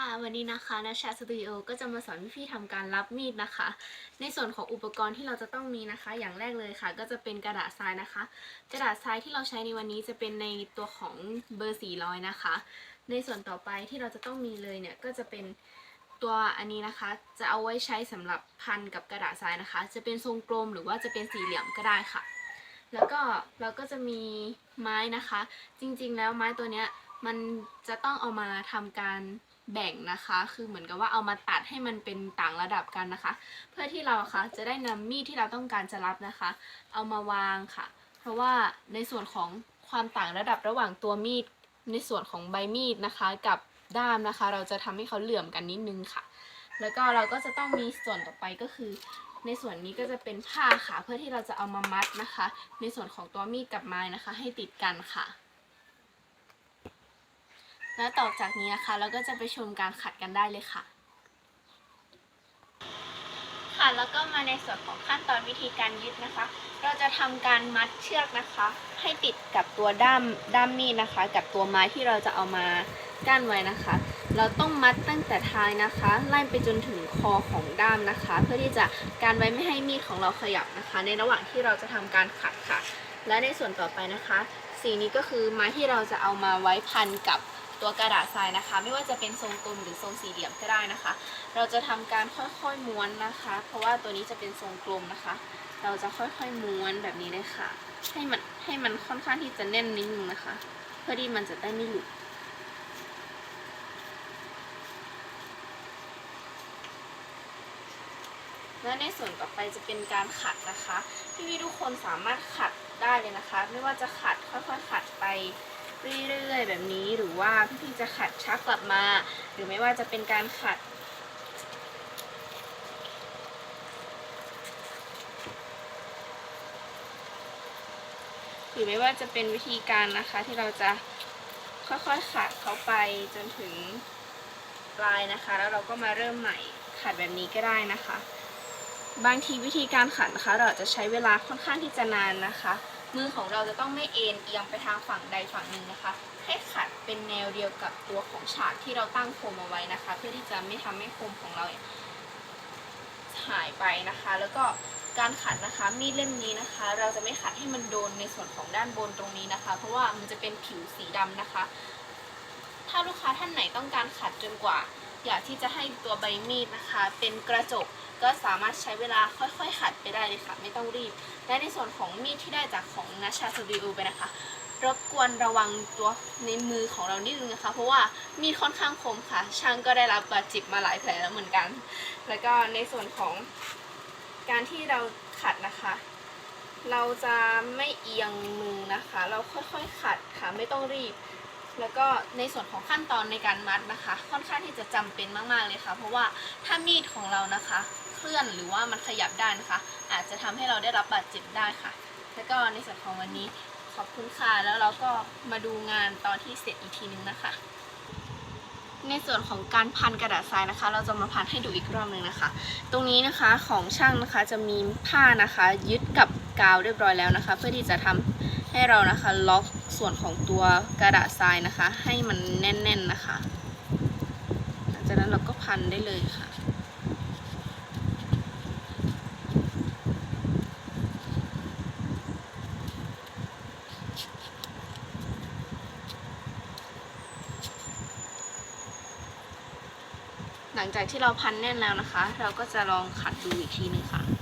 ค่ะวันนี้นะคะนาชาสตูดิโอก็จะมาสอนพี่ๆทำการรับมีดนะคะ ในส่วนของอุปกรณ์ที่เราจะต้องมีนะคะ อย่างแรกเลยค่ะ ก็จะเป็นกระดาษทรายนะคะ กระดาษทรายที่เราใช้ในวันนี้จะเป็นในตัวของเบอร์ 400 นะคะ ในส่วนต่อไปที่เราจะต้องมีเลยเนี่ยก็จะเป็นตัวอันนี้นะคะ จะเอาไว้ใช้สำหรับพันกับกระดาษทรายนะคะ จะเป็นทรงกลมหรือว่าจะเป็นสี่เหลี่ยมก็ได้ค่ะ แล้วก็เราก็จะมีไม้นะคะ จริงๆ แล้วไม้ตัวเนี้ยมันจะต้องเอามาทำการ แบ่งนะคะ คือเหมือนกับว่าเอามาตัดให้มันเป็นต่างระดับกันนะคะ เพื่อที่เราค่ะจะได้นำมีดที่เราต้องการจะรับนะคะ เอามาวางค่ะ เพราะว่าในส่วนของความต่างระดับระหว่างตัวมีด ในส่วนของใบมีดนะคะ กับด้ามนะคะ เราจะทำให้เขาเหลื่อมกันนิดนึงค่ะ แล้วก็เราก็จะต้องมีส่วนต่อไปก็คือ ในส่วนนี้ก็จะเป็นผ้าค่ะ เพื่อที่เราจะเอามามัดนะคะ ในส่วนของตัวมีดกับไม้นะคะ ให้ติดกันค่ะ และต่อจากนี้นะคะ เราก็จะไปชมการขัดกันได้เลยค่ะ ค่ะแล้วก็มาในส่วนของขั้นตอนวิธีการยึดนะคะ เราจะทำการมัดเชือกนะคะ ให้ติดกับตัวด้ามด้ามมีดนะคะ กับตัวไม้ที่เราจะเอามากั้นไว้นะคะ เราต้องมัดตั้งแต่ท้ายนะคะ ไล่ไปจนถึงคอของด้ามนะคะ เพื่อที่จะการไว้ไม่ให้มีดของเราขยับนะคะ ในระหว่างที่เราจะทำการขัดค่ะ และในส่วนต่อไปนะคะสิ่งนี้ก็คือไม้ที่เราจะเอามาไว้พันกับ ตัวกระดาษทรายนะคะ ไม่ว่าจะเป็นทรงกลมหรือทรงสี่เหลี่ยมก็ได้นะคะ เราจะทำการค่อยๆม้วนนะคะ เพราะว่าตัวนี้จะเป็นทรงกลมนะคะ เราจะค่อยๆม้วนแบบนี้เลยค่ะ ให้มันให้มันค่อนข้างที่จะแน่นนิดนึงนะคะ เพื่อที่มันจะได้ไม่หลุดและในส่วนต่อไปจะเป็นการขัดนะคะ พี่ๆทุกคนสามารถขัดได้เลยนะคะ ไม่ว่าจะขัดค่อยๆขัดไป เรื่อยๆแบบนี้หรือว่าพี่ๆจะขัดชักกลับมา หรือไม่ว่าจะเป็นการขัดหรือไม่ว่าจะเป็นวิธีการนะคะที่เราจะค่อยๆขัดเขาไปจนถึงปลายนะคะ แล้วเราก็มาเริ่มใหม่ขัดแบบนี้ก็ได้นะคะ บางทีวิธีการขัดนะคะ เราจะใช้เวลาค่อนข้างที่จะนานนะคะ มือของเราจะต้องไม่เอ็นเอียงไปทางฝั่งใดฝั่งหนึ่งนะคะให้ขัดเป็นแนวเดียวกับตัวของฉากที่เราตั้งโคมเอาไว้นะคะ เพื่อที่จะไม่ทำให้โคมของเราเนี่ยหายไปนะคะ แล้วก็การขัดนะคะมีดเล่มนี้นะคะ เราจะไม่ขัดให้มันโดนในส่วนของด้านบนตรงนี้นะคะ เพราะว่ามันจะเป็นผิวสีดำนะคะ ถ้าลูกค้าท่านไหนต้องการขัดจนกว่า อยากที่จะให้ตัวใบมีดนะคะ เป็นกระจกก็สามารถใช้เวลาค่อยๆขัดไปได้เลยค่ะ ไม่ต้องรีบ และในส่วนของมีดที่ได้จากของนัชชาสตูดิโอไปนะคะ รบกวนระวังตัวในมือของเรานิดนึงนะคะ เพราะว่ามีดค่อนข้างคมค่ะ ช่างก็ได้รับบาดเจ็บมาหลายแผลแล้วเหมือนกัน แล้วก็ในส่วนของการที่เราขัดนะคะ เราจะไม่เอียงมือนะคะ เราค่อยๆ ขัดค่ะ ไม่ต้องรีบ แล้วก็ในส่วนของขั้นตอนในการมัดนะคะ ค่อนข้างที่จะจำเป็นมากๆเลยค่ะ เพราะว่าถ้ามีดของเรานะคะ เคลื่อนหรือว่ามันขยับได้นะคะ อาจจะทำให้เราได้รับบาดเจ็บได้ค่ะ แล้วก็ในส่วนของวันนี้ขอบคุณค่ะแล้วเราก็มาดูงานตอนที่เสร็จอีกทีนึงนะคะ ในส่วนของการพันกระดาษทรายนะคะ เราจะมาพันให้ดูอีกรอบหนึ่งนะคะ ตรงนี้นะคะของช่างนะคะจะมีผ้านะคะ ยึดกับกาวเรียบร้อยแล้วนะคะ เพื่อที่จะทำให้เรานะคะล็อก ส่วนของตัวกระดาษทรายนะคะ ให้มันแน่นๆนะคะ หลังจากนั้นเราก็พันได้เลยค่ะ หลังจากที่เราพันแน่นแล้วนะคะ เราก็จะลองขัดดูอีกทีนึงค่ะ